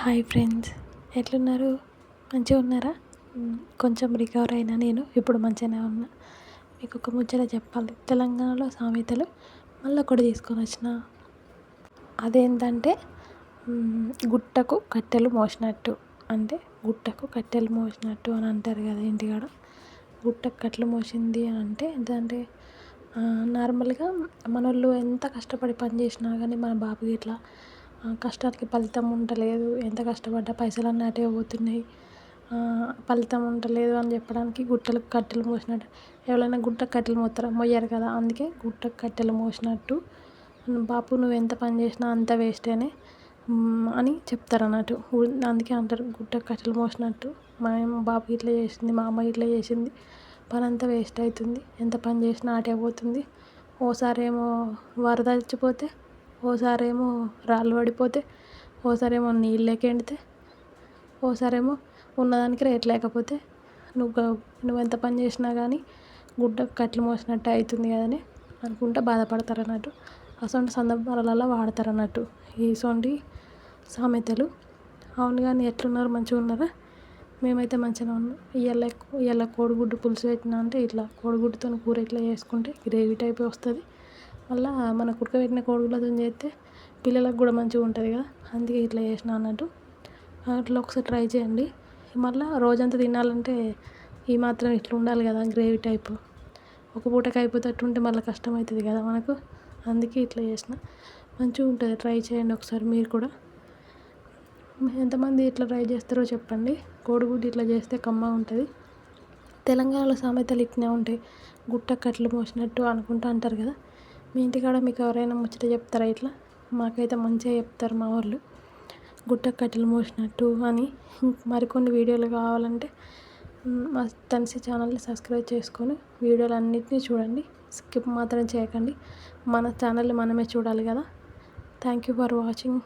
Hi friends ఎట్లున్నారు? మంచిగా ఉన్నారా? కొంచెం రికవర్ అయినా నేను ఇప్పుడు మంచిగానే ఉన్నా. మీకు ఒక ముచ్చట చెప్పాలి. తెలంగాణలో సామెతలు మళ్ళీ ఒకటి తీసుకొని వచ్చిన. అదేంటంటే గుట్టకు కట్టెలు మోసినట్టు. అంటే గుట్టకు కట్టెలు మోసినట్టు అని అంటారు కదా ఇంటికాడ. గుట్టకు కట్టెలు మోసింది అని అంటే ఏంటంటే నార్మల్గా మనోళ్ళు ఎంత కష్టపడి పని చేసినా కానీ మన బాబుకి ఇట్లా కష్టానికి ఫలితం ఉండలేదు. ఎంత కష్టపడ్డా పైసలన్నీ అటే పోతున్నాయి. ఫలితం ఉండలేదు అని చెప్పడానికి గుట్టలకు కట్టెలు మోసినట్టు. ఎవరైనా గుట్టకు కట్టెలు మోస్తారా మోయరు కదా. అందుకే గుట్టకు కట్టెలు మోసినట్టు. బాపు నువ్వు ఎంత పని చేసినా అంత వేస్టేనే అని చెప్తారు అన్నట్టు. అందుకే అంటారు గుట్టకు కట్టెలు మోసినట్టు. మా బాపు ఇట్లా చేసింది మా అమ్మ ఇట్లా చేసింది. పని అంతా వేస్ట్ అవుతుంది. ఎంత పని చేసినా అటే పోతుంది. ఓసారేమో వరద వచ్చిపోతే ఓసారేమో రాళ్ళు పడిపోతే ఓసారేమో నీళ్ళు లేక ఎండితే ఓసారేమో ఉన్నదానికి రేట్ లేకపోతే నువ్వు నువ్వు ఎంత పని చేసినా కానీ గుడ్డ కట్లు మోసినట్టు అవుతుంది కదని అనుకుంటా బాధపడతారు అన్నట్టు అసలు సందర్భాలలో వాడతారు అన్నట్టు ఇసొంటి సామెతలు. అవును కానీ ఎట్లున్నారు? మంచిగా ఉన్నారా? మేమైతే మంచిగా ఉన్నాం. ఇవాళ ఇవాళ కోడిగుడ్డు పులుసు పెట్టినా అంటే ఇట్లా కోడిగుడ్డుతో కూర ఇట్లా చేసుకుంటే గ్రేవీ టైప్ వస్తుంది. మళ్ళీ మనకు ఉడకబెట్టిన కోడిగుడ్లతో చేస్తే పిల్లలకు కూడా మంచిగా ఉంటుంది కదా. అందుకే ఇట్లా చేసిన అన్నట్టు. అట్లా ఒకసారి ట్రై చేయండి. మళ్ళీ రోజంతా తినాలంటే ఈ మాత్రం ఇట్లా ఉండాలి కదా గ్రేవీ టైపు. ఒక పూటకి అయిపోతే ఉంటే మళ్ళీ కష్టం అవుతుంది కదా మనకు. అందుకే ఇట్లా చేసిన. మంచిగా ఉంటుంది. ట్రై చేయండి ఒకసారి మీరు కూడా. ఎంతమంది ఇట్లా ట్రై చేస్తారో చెప్పండి. కోడిగుడ్డు ఇట్లా చేస్తే కమ్మ ఉంటుంది. తెలంగాణలో సామెతలు ఇట్లా ఉంటాయి. గుట్ట కట్లు మోసినట్టు అనుకుంటూ అంటారు కదా. మీ ఇంటికాడ మీకు ఎవరైనా ముచ్చట చెప్తారా ఇట్లా? మాకైతే మంచిగా చెప్తారు మా వాళ్ళు. గుట్ట కట్టెలు మోసినట్టు అని. మరికొన్ని వీడియోలు కావాలంటే మా తనిసి ఛానల్ని సబ్స్క్రైబ్ చేసుకొని వీడియోలు అన్నింటినీ చూడండి. స్కిప్ మాత్రం చేయకండి. మన ఛానల్ని మనమే చూడాలి కదా. Thank you for watching